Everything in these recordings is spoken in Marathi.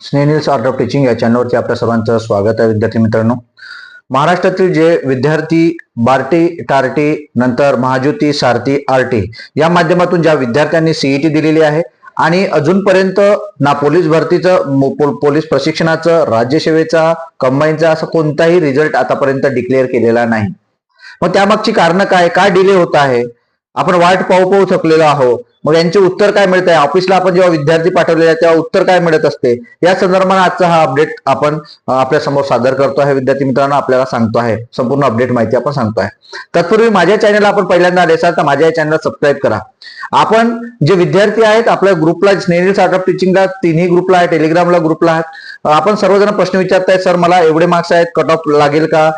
स्नेनिल्स आर्ट ऑफ टीचिंग या चॅनलवरती आपल्या सर्वांचं स्वागत आहे विद्यार्थी मित्रांनो. महाराष्ट्रातील जे विद्यार्थी बार्टी टार्टी नंतर महाज्योती सारथी आरटी या माध्यमातून ज्या विद्यार्थ्यांनी सीईटी दिलेली आहे आणि अजूनपर्यंत ना पोलीस भरतीचं पोलीस प्रशिक्षणाचं राज्यसेवेचा कंबाईनचा असा कोणताही रिझल्ट आतापर्यंत डिक्लेअर केलेला नाही. मग त्यामागची कारण काय? काय डिले होत आहे? आपण वाट पाहू पाहू थकलेलो आहोत. मग यांचे उत्तर काय मिळत आहे ऑफिसला आपण जेव्हा विद्यार्थी पाठवलेले आहे तेव्हा उत्तर काय मिळत असते? या संदर्भात आजचा हा अपडेट आपण आपल्यासमोर सादर करतो आहे. विद्यार्थी मित्रांनो आपल्याला सांगतो आहे. संपूर्ण अपडेट माहिती आपण सांगतो आहे. तत्पूर्वी माझ्या चॅनलला आपण पहिल्यांदा आले असाल तर माझ्या चॅनलला सबस्क्राईब करा. आपण जे विद्यार्थी आहेत आपल्या ग्रुपला स्नेहिल स्टार्टअप टीचिंगला तिन्ही ग्रुपला आहे टेलिग्रामला ग्रुपला आहेत. आपण सर्वजण प्रश्न विचारताय सर मला एवढे मार्क्स आहेत कट ऑफ लागेल का?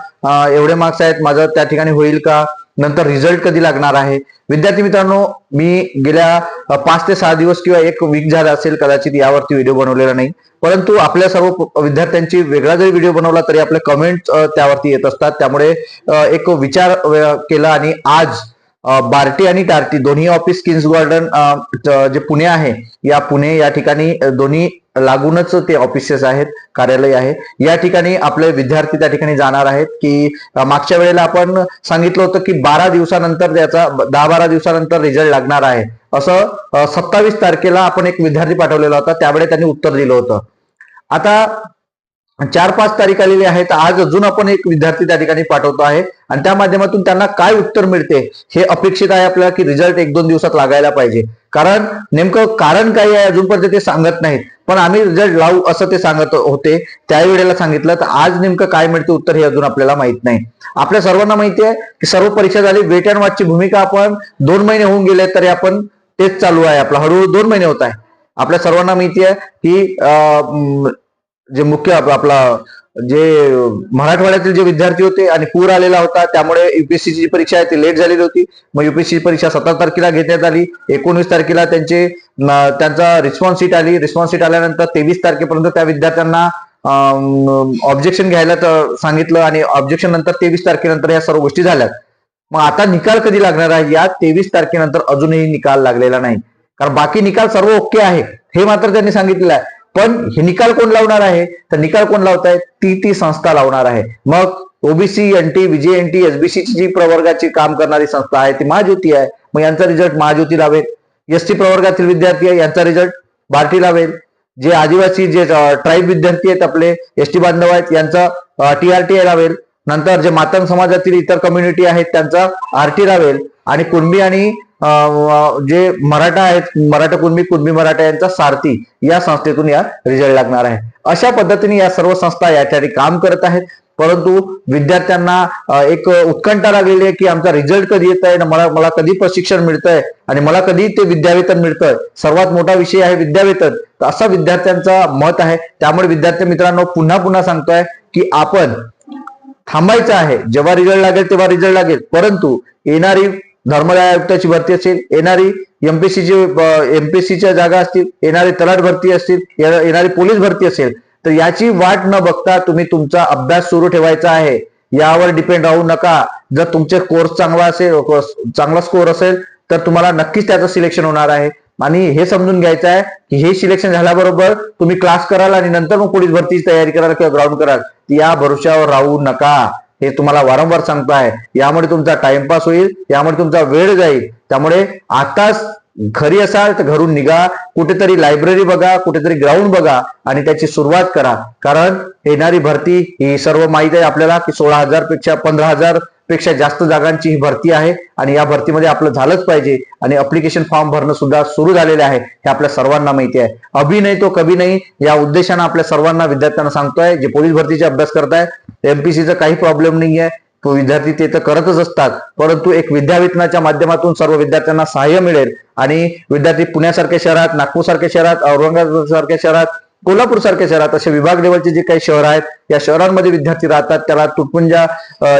एवढे मार्क्स आहेत माझं त्या ठिकाणी होईल का? नंतर रिझल्ट कधी लागणार आहे? विद्यार्थी मित्रांनो मी गेल्या पाच ते सहा दिवस किंवा एक वीक झाला असेल कदाचित यावरती व्हिडिओ बनवलेला नाही. परंतु आपल्या सर्व विद्यार्थ्यांची वेगळा जरी व्हिडिओ बनवला तरी आपले कमेंट त्यावरती येत असतात. त्यामुळे एक विचार केला आणि आज बार्टी आणि टार्टी दोन्ही ऑफिस किंग्स गार्डन जे पुणे आहे या पुणे या ठिकाणी दोन्ही लागूनच ते ऑफिसेस आहेत कार्यालय आहे. या ठिकाणी आपले विद्यार्थी त्या ठिकाणी जाणार आहेत की मागच्या वेळेला आपण सांगितलं होतं की बारा दिवसानंतर त्याचा दहा बारा दिवसानंतर रिझल्ट लागणार आहे. असं सत्तावीस तारखेला आपण एक विद्यार्थी पाठवलेला होता त्यावेळी त्यांनी उत्तर दिलं होतं. आता चार पाच तारीख आलेली आहे तर आज अजून आपण एक विद्यार्थी त्या ठिकाणी पाठवतो आहे. आणि त्या माध्यमातून त्यांना काय उत्तर मिळते हे अपेक्षित आहे आपल्याला की रिझल्ट एक दोन दिवसात लागायला पाहिजे. कारण नेमकं कारण काय आहे अजूनपर्यंत ते सांगत नाहीत. पण आम्ही रिझल्ट लावू असं ते सांगत होते. त्यावेळेला सांगितलं तर आज नेमकं काय मिळते उत्तर हे अजून आपल्याला माहीत नाही. आपल्या सर्वांना माहिती आहे की सर्व परीक्षा झाली वेट अँड वॉचची भूमिका आपण दोन महिने होऊन गेले तरी आपण तेच चालू आहे आपला. हळूहळू दोन महिने होत आहे. आपल्या सर्वांना माहिती आहे की जे मुख्य आपला जे मराठवाड्यातील जे विद्यार्थी होते आणि पूर आलेला होता त्यामुळे युपीएससीची परीक्षा आहे ती लेट झालेली होती. मग युपीएससी परीक्षा सतरा तारखेला घेण्यात आली. एकोणीस तारखेला त्यांचे त्यांचा रिस्पॉन्स सीट आली. रिस्पॉन्स सीट आल्यानंतर तेवीस तारखेपर्यंत त्या विद्यार्थ्यांना ऑब्जेक्शन घ्यायला सांगितलं आणि ऑब्जेक्शन नंतर तेवीस तारखेनंतर या सर्व गोष्टी झाल्यात. मग आता निकाल कधी लागणार आहे? या तेवीस तारखेनंतर अजूनही निकाल लागलेला नाही. कारण बाकी निकाल सर्व ओके आहे. हे मात्र त्यांनी सांगितलेलं आहे. पण हे निकाल कोण लावणार आहे? तर निकाल कोण लावत आहे ती ती संस्था लावणार आहे. मग ओबीसी एनटी विजय एनटी एसबीसी ची जी प्रवर्गाची काम करणारी संस्था आहे ती महाज्योती आहे. मग यांचा रिझल्ट महाज्योती लावेल. एसटी प्रवर्गातील विद्यार्थी आहे यांचा रिझल्ट बार्टी लावेल. जे आदिवासी जे ट्राईब विद्यार्थी आहेत आपले एसटी बांधव आहेत यांचा टीआरटी लावेल. नंतर जे मातंग समाजातील इतर कम्युनिटी आहेत त्यांचा आरटी लावेल. आणि कुणबी आणि जे मराठा आहेत मराठा कुणबी कुणबी मराठा यांचा सारथी या संस्थेतून या रिझल्ट लागणार आहे. अशा पद्धतीने या सर्व संस्था या ठिकाणी काम करत आहेत. परंतु विद्यार्थ्यांना एक उत्कंठा लागलेली आहे की आमचा रिझल्ट कधी येत आहे मला मला कधी प्रशिक्षण मिळतंय आणि मला कधी ते विद्यावेतन मिळतंय सर्वात मोठा विषय आहे विद्यावेतन. तर असा विद्यार्थ्यांचा मत आहे. त्यामुळे विद्यार्थी मित्रांनो पुन्हा पुन्हा सांगतोय की आपण थांबायचं आहे. जेव्हा रिझल्ट लागेल तेव्हा रिझल्ट लागेल. परंतु येणारी धर्मदाय आयुक्ताची भरती असेल येणारी एमपीसीची एमपीसीच्या जागा असतील येणारी तलाट भरती असतील येणारी पोलीस भरती असेल तर याची वाट न बघता तुम्ही तुमचा अभ्यास सुरू ठेवायचा आहे. यावर डिपेंड राहू नका. जर तुमचे कोर्स चांगला असेल चांगला स्कोर असेल तर तुम्हाला नक्कीच त्याचं सिलेक्शन होणार आहे. आणि हे समजून घ्यायचं आहे की हे सिलेक्शन झाल्याबरोबर तुम्ही क्लास कराल आणि नंतर मग पोलीस भरतीची तयारी कराल किंवा ग्राउंड कराल. या भरोश्यावर राहू नका. हे तुम्हाला वारंवार सांगतो आहे. यामुळे तुमचा टाइमपास होईल यामुळे तुमचा वेळ जाईल. त्यामुळे आताच घरी असाल तर घरून निघा कुठेतरी लायब्ररी बघा कुठेतरी ग्राउंड बघा आणि त्याची सुरुवात करा. कारण येणारी भरती ही सर्व माहिती आहे आपल्याला की सोळा हजारपेक्षा पंधरा हजार पेक्षा जास्त जागांची ही भरती आहे आणि या भरतीमध्ये आपलं झालंच पाहिजे आणि अप्लिकेशन फॉर्म भरणं सुद्धा सुरू झालेले आहे हे आपल्या सर्वांना माहिती आहे. अभिनय तो कभी नाही या उद्देशानं आपल्या सर्वांना विद्यार्थ्यांना सांगतोय जे पोलीस भरतीचे अभ्यास करताय एमपीसीचा काही प्रॉब्लेम नाही आहे तो विद्यार्थी ते तर करतच असतात परंतु एक विद्यावेतनाच्या माध्यमातून सर्व विद्यार्थ्यांना सहाय्य मिळेल. आणि विद्यार्थी पुण्यासारख्या शहरात नागपूर सारख्या शहरात औरंगाबाद सारख्या शहरात कोल्हापूर सारख्या शहरात असे विभाग लेवलचे जे काही शहर आहेत या शहरांमध्ये विद्यार्थी राहतात त्याला तुटपुंजा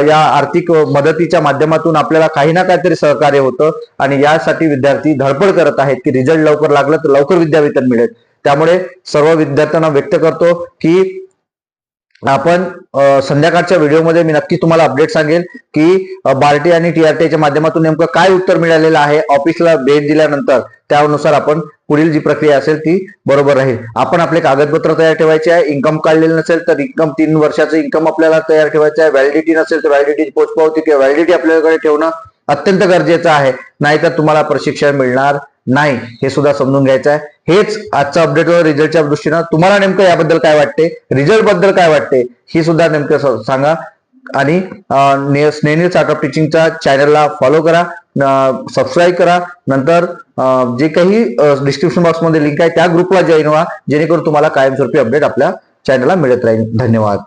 या आर्थिक मदतीच्या माध्यमातून आपल्याला काही ना काहीतरी सहकार्य होतं आणि यासाठी विद्यार्थी धडपड करत आहेत की रिझल्ट लवकर लागलं तर लवकर विद्यावेतन मिळेल. त्यामुळे सर्व विद्यार्थ्यांना व्यक्त करतो की आपण संध्याकाळच्या व्हिडिओमध्ये मी नक्की तुम्हाला अपडेट सांगेल की बार्टी आणि टीआरटीच्या माध्यमातून नेमकं काय उत्तर मिळालेलं आहे ऑफिसला भेट दिल्यानंतर त्यानुसार आपण पुढील जी प्रक्रिया असेल ती बरोबर राहील. आपण आपले कागदपत्र तयार ठेवायचे आहे इन्कम काढलेलं नसेल तर इन्कम तीन वर्षाचं इन्कम आपल्याला तयार ठेवायचं आहे व्हॅलिडिटी नसेल तर व्हॅलिडिटी पोचपावती किंवा व्हॅलिडिटी आपल्याकडे ठेवणं अत्यंत गरजेचं आहे. नाहीतर तुम्हाला प्रशिक्षण मिळणार. नाही हे सुद्धा समजून घ्यायचं आहे. हेच आजचा अपडेट रिझल्टच्या दृष्टीनं तुम्हाला नेमकं याबद्दल काय वाटते? रिझल्टबद्दल काय वाटते? ही सुद्धा नेमकं सांगा. आणि स्नेनिल स्टार्टअप टीचिंगच्या चॅनलला फॉलो करा. सबस्क्राईब करा. नंतर जे काही डिस्क्रिप्शन बॉक्समध्ये लिंक आहे त्या ग्रुपला जॉईन व्हा. जेणेकरून तुम्हाला कायमस्वरूपी अपडेट आपल्या चॅनलला मिळत राहील. धन्यवाद.